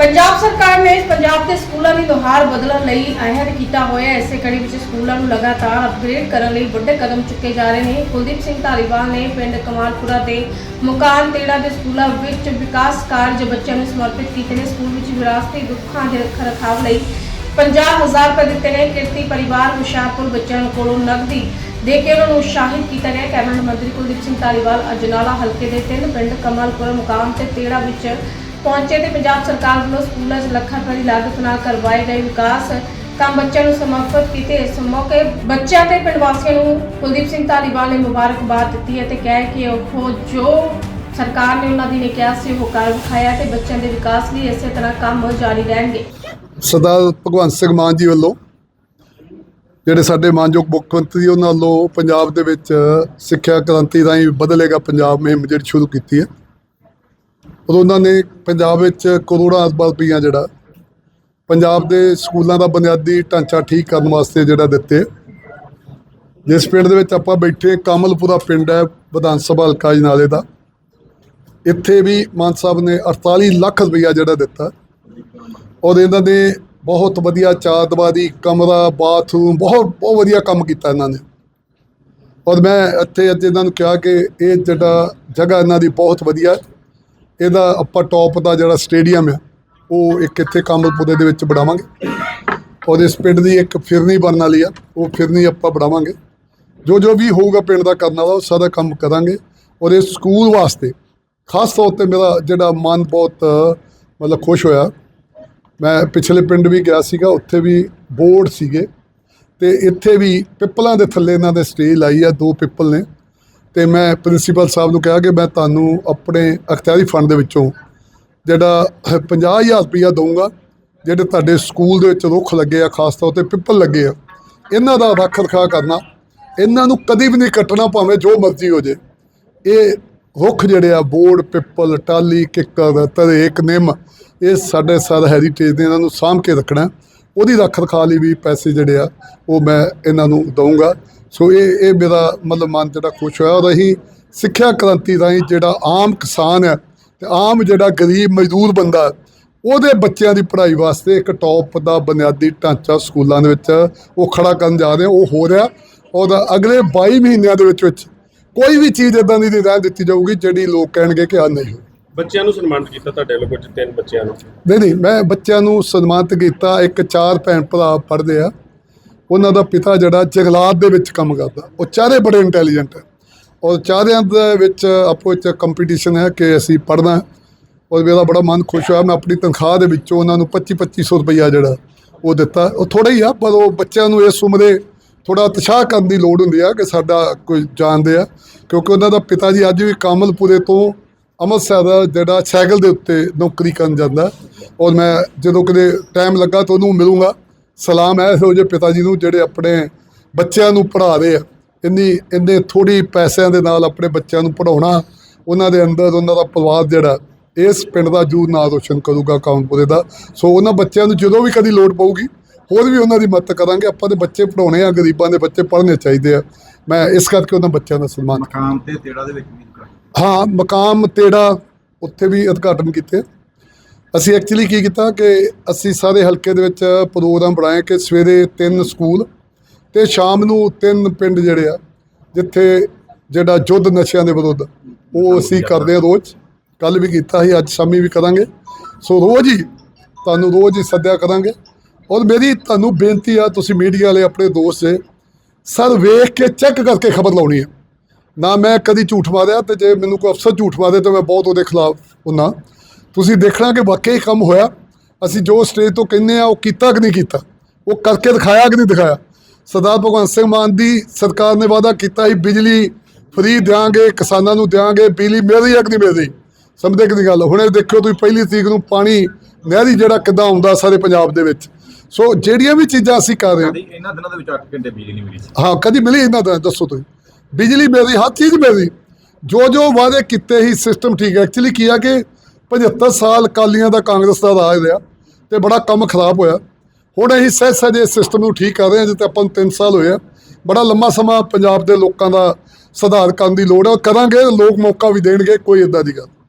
ਪੰਜਾਬ ਸਰਕਾਰ ਨੇ ਪੰਜਾਬ ਦੇ ਸਕੂਲਾਂ ਦੀ ਨੁਹਾਰ ਬਦਲਣ ਲਈ ਅਹਿਦ ਕੀਤਾ ਹੋਇਆ ਹੈ। ਇਸੇ ਕੜੀ ਵਿੱਚ ਸਕੂਲਾਂ ਨੂੰ ਲਗਾਤਾਰ ਅਪਗ੍ਰੇਡ ਕਰਨ ਲਈ ਵੱਡੇ ਕਦਮ ਚੁੱਕੇ ਜਾ ਰਹੇ ਨੇ। ਕੁਲਦੀਪ ਸਿੰਘ ਧਾਲੀਵਾਲ ਨੇ ਪਿੰਡ ਕਮਾਲਪੁਰਾ ਦੇ ਮੁਕਾਨ ਤੇੜਾ ਦੇ ਸਕੂਲਾਂ ਵਿੱਚ ਵਿਕਾਸ ਕਾਰਜ ਬੱਚਿਆਂ ਨੂੰ ਸਮਰਪਿਤ ਕੀਤੇ ਨੇ। ਸਕੂਲ ਵਿੱਚ ਵਿਰਾਸਤੀ ਦੁੱਖਾਂ ਦੇ ਰੱਖ ਰਖਾਵ ਲਈ 50000 ਰੁਪਏ ਦਿੱਤੇ ਨੇ। ਕਿਰਤੀ ਪਰਿਵਾਰ ਹੁਸ਼ਿਆਰਪੁਰ ਬੱਚਿਆਂ ਨੂੰ ਕੋਲੋਂ ਨਕਦੀ ਦੇ ਕੇ ਉਹਨਾਂ ਨੂੰ ਉਤਸ਼ਾਹਿਤ ਕੀਤਾ ਗਿਆ। ਕੈਬਨਿਟ ਮੰਤਰੀ ਕੁਲਦੀਪ ਸਿੰਘ ਧਾਲੀਵਾਲ ਅਜਨਾਲਾ ਹਲਕੇ ਦੇ ਤਿੰਨ ਪਿੰਡ ਕਮਾਲਪੁਰਾ ਮੁਕਾਮ ਤੇ ਤੇੜਾ ਵਿੱਚ ਪਹੁੰਚੇ ਤੇ ਪੰਜਾਬ ਸਰਕਾਰ ਵੱਲੋਂ ਸਕੂਲਾਂ 'ਚ ਲੱਖਾਂ ਰੁਪਏ ਦੀ ਲਾਗਤ ਨਾਲ ਕਰਵਾਏ ਗਏ ਵਿਕਾਸ ਕੰਮ ਬੱਚਿਆਂ ਨੂੰ ਸਮਰਪਿਤ ਕੀਤੇ। ਇਸ ਮੌਕੇ ਬੱਚਿਆਂ ਤੇ ਪਿੰਡ ਵਾਸੀਆਂ ਨੂੰ ਕੁਲਦੀਪ ਸਿੰਘ ਧਾਲੀਵਾਲ ਨੇ ਮੁਬਾਰਕਬਾਦ ਦਿੱਤੀ ਹੈ ਤੇ ਕਿਹਾ ਕਿ ਉਹ ਜੋ ਸਰਕਾਰ ਨੇ ਉਹਨਾਂ ਦੀ ਨੇ ਕਿਹਾ ਸੀ, ਉਹ ਕਰ ਵਿਖਾਇਆ ਤੇ ਬੱਚਿਆਂ ਦੇ ਵਿਕਾਸ ਲਈ ਇਸੇ ਤਰ੍ਹਾਂ ਕੰਮ ਜਾਰੀ ਰਹਿਣਗੇ। ਸਰਦਾਰ ਭਗਵੰਤ ਸਿੰਘ ਮਾਨ ਜੀ ਵੱਲੋਂ ਜਿਹੜੇ ਸਾਡੇ ਮਾਨਯੋਗ ਮੁੱਖ ਮੰਤਰੀ, ਉਹਨਾਂ ਵੱਲੋਂ ਪੰਜਾਬ ਦੇ ਵਿੱਚ ਸਿੱਖਿਆ ਕ੍ਰਾਂਤੀ ਰਾਹੀਂ ਬਦਲੇਗਾ ਪੰਜਾਬ ਮੁਹਿੰਮ ਜਿਹੜੀ ਸ਼ੁਰੂ ਕੀਤੀ ਹੈ। ਉਦੋਂ ਉਹਨਾਂ ਨੇ ਪੰਜਾਬ ਵਿੱਚ ਕਰੋੜਾਂ ਅਰਬਾਂ ਰੁਪਈਆ ਜਿਹੜਾ, ਪੰਜਾਬ ਦੇ ਸਕੂਲਾਂ ਦਾ ਬੁਨਿਆਦੀ ਢਾਂਚਾ ਠੀਕ ਕਰਨ ਵਾਸਤੇ ਜਿਹੜਾ ਦਿੱਤੇ। ਜਿਸ ਪਿੰਡ ਦੇ ਵਿੱਚ ਆਪਾਂ ਬੈਠੇ, ਕਮਲਪੁਰਾ ਪਿੰਡ ਹੈ, ਵਿਧਾਨ ਸਭਾ ਹਲਕਾ ਜਨਾਲੇ ਦਾ। ਇੱਥੇ ਵੀ ਮਾਨ ਸਾਹਿਬ ਨੇ 48 ਲੱਖ ਰੁਪਈਆ ਜਿਹੜਾ ਦਿੱਤਾ। ਔਰ ਇਹਨਾਂ ਨੇ ਬਹੁਤ ਵਧੀਆ ਚਾਰ ਕਮਰਾ, ਬਾਥਰੂਮ, ਬਹੁਤ ਬਹੁਤ ਵਧੀਆ ਕੰਮ ਕੀਤਾ ਇਹਨਾਂ ਨੇ। ਔਰ ਮੈਂ ਇੱਥੇ ਅੱਜ ਇਹਨਾਂ ਨੂੰ ਕਿਹਾ ਕਿ ਇਹ ਜਿਹੜਾ ਜਗ੍ਹਾ ਇਹਨਾਂ ਦੀ ਬਹੁਤ ਵਧੀਆ ਇਹਦਾ ਆਪਾਂ ਟੌਪ ਦਾ ਜਿਹੜਾ ਸਟੇਡੀਅਮ ਹੈ ਉਹ ਇੱਕ ਇੱਥੇ ਕਮਲਪੁਰੇ ਦੇ ਵਿੱਚ ਬਣਾਵਾਂਗੇ। ਔਰ ਇਸ ਪਿੰਡ ਦੀ ਇੱਕ ਫਿਰਨੀ ਬਣਨ ਵਾਲੀ ਆ, ਉਹ ਫਿਰਨੀ ਆਪਾਂ ਬਣਾਵਾਂਗੇ। ਜੋ ਜੋ ਵੀ ਹੋਊਗਾ ਪਿੰਡ ਦਾ ਕਰਨ ਵਾਲਾ ਉਹ ਸਾਰਾ ਕੰਮ ਕਰਾਂਗੇ। ਔਰ ਇਸ ਸਕੂਲ ਵਾਸਤੇ, ਖਾਸ ਤੌਰ ਤੇ ਮੇਰਾ ਜਿਹੜਾ ਮਨ ਬਹੁਤ, ਮਤਲਬ ਖੁਸ਼ ਹੋਇਆ। ਮੈਂ ਪਿਛਲੇ ਪਿੰਡ ਵੀ ਗਿਆ ਸੀਗਾ, ਉੱਥੇ ਵੀ ਬੋਰਡ ਸੀਗੇ। ਤੇ ਇੱਥੇ ਵੀ ਪਿੱਪਲਾਂ ਦੇ ਥੱਲੇ ਇਹਨਾਂ ਦੇ ਸਟੇਜ ਲਾਈ ਆ, ਦੋ ਪਿੱਪਲ ਨੇ। ਤੇ ਮੈਂ ਪ੍ਰਿੰਸੀਪਲ ਸਾਹਿਬ ਨੂੰ ਕਿਹਾ ਕਿ ਮੈਂ ਤੁਹਾਨੂੰ ਆਪਣੇ ਅਖਤਿਆਰੀ ਫੰਡ ਦੇ ਵਿੱਚੋਂ ਜਿਹੜਾ 50000 ਰੁਪਇਆ ਦਊਂਗਾ, ਜਿਹੜੇ ਤੁਹਾਡੇ ਸਕੂਲ ਦੇ ਵਿੱਚ ਰੁੱਖ ਲੱਗੇ ਆ, ਖਾਸ ਤੌਰ ਤੇ ਪਿੱਪਲ ਲੱਗੇ ਆ, ਇਹਨਾਂ ਦਾ ਰੱਖ ਰਖਾਅ ਕਰਨਾ। ਇਹਨਾਂ ਨੂੰ ਕਦੀ ਵੀ ਨਹੀਂ ਕੱਟਣਾ, ਭਾਵੇਂ ਜੋ ਮਰਜ਼ੀ ਹੋ ਜੇ। ਇਹ ਰੁੱਖ ਜਿਹੜੇ ਆ ਬੋਰਡ ਪਿੱਪਲ ਟਾਲੀ ਕਿੱਕਰ ਤਰੇਕ ਨਿੰਮ, ਇਹ ਸਾਡੇ ਸਾਰਾ ਹੈਰੀਟੇਜ ਨੇ ਇਹਨਾਂ ਨੂੰ ਸਾਂਭ ਕੇ ਰੱਖਣਾ। ਉਹਦੀ ਰੱਖ ਰਖਾਅ ਲਈ ਵੀ ਪੈਸੇ ਜਿਹੜੇ ਆ, ਉਹ ਮੈਂ ਇਹਨਾਂ ਨੂੰ ਦਊਂਗਾ। ਸੋ ਇਹ ਇਹ ਮੇਰਾ ਮਤਲਬ ਮਨ ਜਿਹੜਾ ਖੁਸ਼ ਹੋਇਆ। ਔਰ ਅਸੀਂ ਸਿੱਖਿਆ ਕ੍ਰਾਂਤੀ ਰਾਹੀਂ ਜਿਹੜਾ ਆਮ ਕਿਸਾਨ ਹੈ ਤੇ ਆਮ ਜਿਹੜਾ ਗਰੀਬ ਮਜ਼ਦੂਰ ਬੰਦਾ ਉਹਦੇ ਬੱਚਿਆਂ ਦੀ ਪੜ੍ਹਾਈ ਵਾਸਤੇ ਇੱਕ ਟੌਪ ਦਾ ਬੁਨਿਆਦੀ ਢਾਂਚਾ ਸਕੂਲਾਂ ਦੇ ਵਿੱਚ ਉਹ ਖੜਾ ਕਰਨ ਜਾ ਰਹੇ। ਉਹ ਹੋ ਰਿਹਾ। ਔਰ ਅਗਲੇ 22 ਮਹੀਨਿਆਂ ਦੇ ਵਿੱਚ ਵਿੱਚ ਕੋਈ ਵੀ ਚੀਜ਼ ਇਦਾਂ ਦੀ ਨਹੀਂ ਦਿੱਤੀ ਜਾਊਗੀ ਜਿਹੜੀ ਲੋਕ ਕਹਿਣਗੇ ਕਿ ਆ ਨਹੀਂ ਹੋਈ। ਬੱਚਿਆਂ ਨੂੰ ਸਨਮਾਨਿਤ ਕੀਤਾ ਤੁਹਾਡੇ ਵੱਲੋਂ ਕੁਝ ਤਿੰਨ ਬੱਚਿਆਂ ਨੂੰ? ਨਹੀਂ ਨਹੀਂ ਮੈਂ ਬੱਚਿਆਂ ਨੂੰ ਸਨਮਾਨਿਤ ਕੀਤਾ। ਇੱਕ ਚਾਰ ਭੈਣ ਭਰਾ ਪੜ੍ਹਦੇ ਆ। ਉਹਨਾਂ ਦਾ ਪਿਤਾ ਜਿਹੜਾ ਜੰਗਲਾਤ ਦੇ ਵਿੱਚ ਕੰਮ ਕਰਦਾ। ਉਹ ਚਾਰੇ ਬੜੇ ਇੰਟੈਲੀਜੈਂਟ ਹੈ। ਔਰ ਚਾਰਿਆਂ ਦੇ ਵਿੱਚ ਆਪੋ ਵਿੱਚ ਕੰਪੀਟੀਸ਼ਨ ਹੈ ਕਿ ਅਸੀਂ ਪੜ੍ਹਨਾ ਔਰ ਮੇਰਾ ਬੜਾ ਮਨ ਖੁਸ਼ ਹੋਇਆ। ਮੈਂ ਆਪਣੀ ਤਨਖਾਹ ਦੇ ਵਿੱਚੋਂ ਉਹਨਾਂ ਨੂੰ 25 2500 ਰੁਪਈਆ ਜਿਹੜਾ ਉਹ ਦਿੱਤਾ। ਉਹ ਥੋੜਾ ਹੀ ਆ, ਪਰ ਉਹ ਬੱਚਿਆਂ ਨੂੰ ਇਸ ਉਮਰੇ ਥੋੜਾ ਉਤਸ਼ਾਹ ਕਰਨ ਦੀ ਲੋੜ ਹੁੰਦੀ ਆ ਕਿ ਸਾਡਾ ਕੋਈ ਜਾਣਦੇ ਆ। ਕਿਉਂਕਿ ਉਹਨਾਂ ਦਾ ਪਿਤਾ ਜੀ ਅੱਜ ਵੀ ਕਾਮਲਪੁਰੇ ਤੋਂ ਅੰਮ੍ਰਿਤਸਰ ਦਾ ਜਿਹੜਾ ਸਾਈਕਲ ਦੇ ਉੱਤੇ ਨੌਕਰੀ ਕਰਨ ਜਾਂਦਾ। ਔਰ ਮੈਂ ਜਦੋਂ ਕਦੇ ਟਾਈਮ ਲੱਗਾ ਤਾਂ ਉਹਨੂੰ ਮਿਲੂੰਗਾ। ਸਲਾਮ ਹੈ ਇਹੋ ਜਿਹੇ ਪਿਤਾ ਜੀ ਨੂੰ ਜਿਹੜੇ ਆਪਣੇ ਬੱਚਿਆਂ ਨੂੰ ਪੜ੍ਹਾ ਰਹੇ ਆ ਇੰਨੀ ਇੰਨੇ ਥੋੜੀ ਪੈਸਿਆਂ ਦੇ ਨਾਲ ਆਪਣੇ ਬੱਚਿਆਂ ਨੂੰ ਪੜਾਉਣਾ ਉਹਨਾਂ ਦੇ ਅੰਦਰ ਉਹਨਾਂ ਦਾ ਪਰਿਵਾਰ ਜਿਹੜਾ ਇਸ ਪਿੰਡ ਦਾ ਜੂ ਨਾਂ ਰੋਸ਼ਨ ਕਰੂਗਾ ਕਾਉਂਪੁਰੇ ਦਾ। ਸੋ ਉਹਨਾਂ ਬੱਚਿਆਂ ਨੂੰ ਜਦੋਂ ਵੀ ਕਦੀ ਲੋੜ ਪਊਗੀ ਹੋਰ ਵੀ ਉਹਨਾਂ ਦੀ ਮਦਦ ਕਰਾਂਗੇ। ਆਪਾਂ ਦੇ ਬੱਚੇ ਪੜਾਉਣੇ ਆ ਗਰੀਬਾਂ ਦੇ ਬੱਚੇ ਪੜ੍ਹਨੇ ਚਾਹੀਦੇ ਆ। ਮੈਂ ਇਸ ਕਰਕੇ ਉਹਨਾਂ ਬੱਚਿਆਂ ਦਾ ਸਨਮਾਨ ਮਕਾਮ ਤੇ ਤੇੜਾ ਦੇ ਵਿੱਚ ਵੀ ਹਾਂ ਮਕਾਮ ਤੇੜਾ ਉੱਥੇ ਵੀ ਉਦਘਾਟਨ ਕੀਤੇ। ਅਸੀਂ ਐਕਚੁਅਲੀ ਕੀ ਕੀਤਾ ਕਿ ਅਸੀਂ ਸਾਰੇ ਹਲਕੇ ਦੇ ਵਿੱਚ ਪ੍ਰੋਗਰਾਮ ਬਣਾਏ ਕਿ ਸਵੇਰੇ ਤਿੰਨ ਸਕੂਲ ਤੇ ਸ਼ਾਮ ਨੂੰ ਤਿੰਨ ਪਿੰਡ ਜਿਹੜੇ ਆ, ਜਿੱਥੇ ਜਿਹੜਾ ਯੁੱਧ ਨਸ਼ਿਆਂ ਦੇ ਵਿਰੁੱਧ ਉਹ ਅਸੀਂ ਕਰਦੇ ਹਾਂ ਰੋਜ਼। ਕੱਲ ਵੀ ਕੀਤਾ ਸੀ, ਅੱਜ ਸ਼ਾਮੀ ਵੀ ਕਰਾਂਗੇ। ਸੋ ਰੋਜ਼ ਹੀ ਤੁਹਾਨੂੰ ਰੋਜ਼ ਹੀ ਸੱਦਿਆ ਕਰਾਂਗੇ। ਔਰ ਮੇਰੀ ਤੁਹਾਨੂੰ ਬੇਨਤੀ ਆ, ਤੁਸੀਂ ਮੀਡੀਆ ਵਾਲੇ ਆਪਣੇ ਦੋਸਤ ਜੇ, ਸਰ ਵੇਖ ਕੇ ਚੈੱਕ ਕਰਕੇ ਖਬਰ ਲਾਉਣੀ ਹੈ ਨਾ ਮੈਂ ਕਦੀ ਝੂਠ ਮਾਰਿਆ ਤੇ ਜੇ ਮੈਨੂੰ ਕੋਈ ਅਫਸਰ ਝੂਠ ਮਾਰੇ ਤਾਂ ਮੈਂ ਬਹੁਤ ਉਹਦੇ ਖਿਲਾਫ ਹੁੰਨਾ। ਤੁਸੀਂ ਦੇਖਣਾ ਕਿ ਵਾਕਈ ਕੰਮ ਹੋਇਆ। ਅਸੀਂ ਜੋ ਸਟੇਜ ਤੋਂ ਕਹਿੰਦੇ ਆ ਉਹ ਕੀਤਾ ਕਿ ਨਹੀਂ ਕੀਤਾ? ਉਹ ਕਰਕੇ ਦਿਖਾਇਆ ਕਿ ਨਹੀਂ ਦਿਖਾਇਆ? ਸਰਦਾਰ ਭਗਵੰਤ ਸਿੰਘ ਮਾਨ ਦੀ ਸਰਕਾਰ ਨੇ ਵਾਅਦਾ ਕੀਤਾ ਸੀ ਬਿਜਲੀ ਫ੍ਰੀ ਦਿਆਂਗੇ ਕਿਸਾਨਾਂ ਨੂੰ ਦਿਆਂਗੇ ਬਿਜਲੀ ਮਿਲਦੀ ਹੈ ਕਿ ਨਹੀਂ ਮਿਲਦੀ ਸਮਝਦੇ ਕਿ ਨਹੀਂ ਗੱਲ? ਹੁਣੇ ਦੇਖਿਓ ਤੁਸੀਂ ਪਹਿਲੀ ਤਰੀਕ ਨੂੰ ਪਾਣੀ ਨਹਿਰੀ ਜਿਹੜਾ ਕਿੱਦਾਂ ਆਉਂਦਾ ਸਾਰੇ ਪੰਜਾਬ ਦੇ ਵਿੱਚ। ਸੋ ਜਿਹੜੀਆਂ ਵੀ ਚੀਜ਼ਾਂ ਅਸੀਂ ਕਰ ਰਹੇ ਹਾਂ। ਇਹਨਾਂ ਦਿਨਾਂ ਦੇ ਵਿੱਚ 8 ਘੰਟੇ ਬਿਜਲੀ ਨਹੀਂ ਮਿਲੀ ਸੀ। ਹਾਂ ਕਦੀ ਮਿਲੀ ਇਹਨਾਂ ਦਾ ਦੱਸੋ ਤੁਸੀਂ। ਬਿਜਲੀ ਮਿਲਦੀ ਹਰ ਚੀਜ਼ ਮਿਲਦੀ ਜੋ ਜੋ ਵਾਅਦੇ ਕੀਤੇ ਹੀ ਸਿਸਟਮ ਠੀਕ ਹੈ। ਐਕਚੁਅਲੀ ਕੀ ਆ ਕਿ 75 ਸਾਲ ਕਾਲੀਆਂ ਦਾ ਕਾਂਗਰਸ ਦਾ ਰਾਜ ਰਿਹਾ ਤੇ ਬੜਾ ਕੰਮ ਖਰਾਬ ਹੋਇਆ। ਹੁਣ ਅਸੀਂ ਸਹਿ ਜੇ ਸਿਸਟਮ ਨੂੰ ਠੀਕ ਕਰ ਰਹੇ ਹਾਂ ਜਿੱਤੇ ਆਪਾਂ ਨੂੰ 3 ਸਾਲ ਹੋਏ ਆ। ਬੜਾ ਲੰਮਾ ਸਮਾਂ ਪੰਜਾਬ ਦੇ ਲੋਕਾਂ ਦਾ ਸੁਧਾਰ ਕਰਨ ਦੀ ਲੋੜ ਹੈ। ਉਹ ਕਰਾਂਗੇ, ਲੋਕ ਮੌਕਾ ਵੀ ਦੇਣਗੇ, ਕੋਈ ਇਦਾਂ ਦੀ ਗੱਲ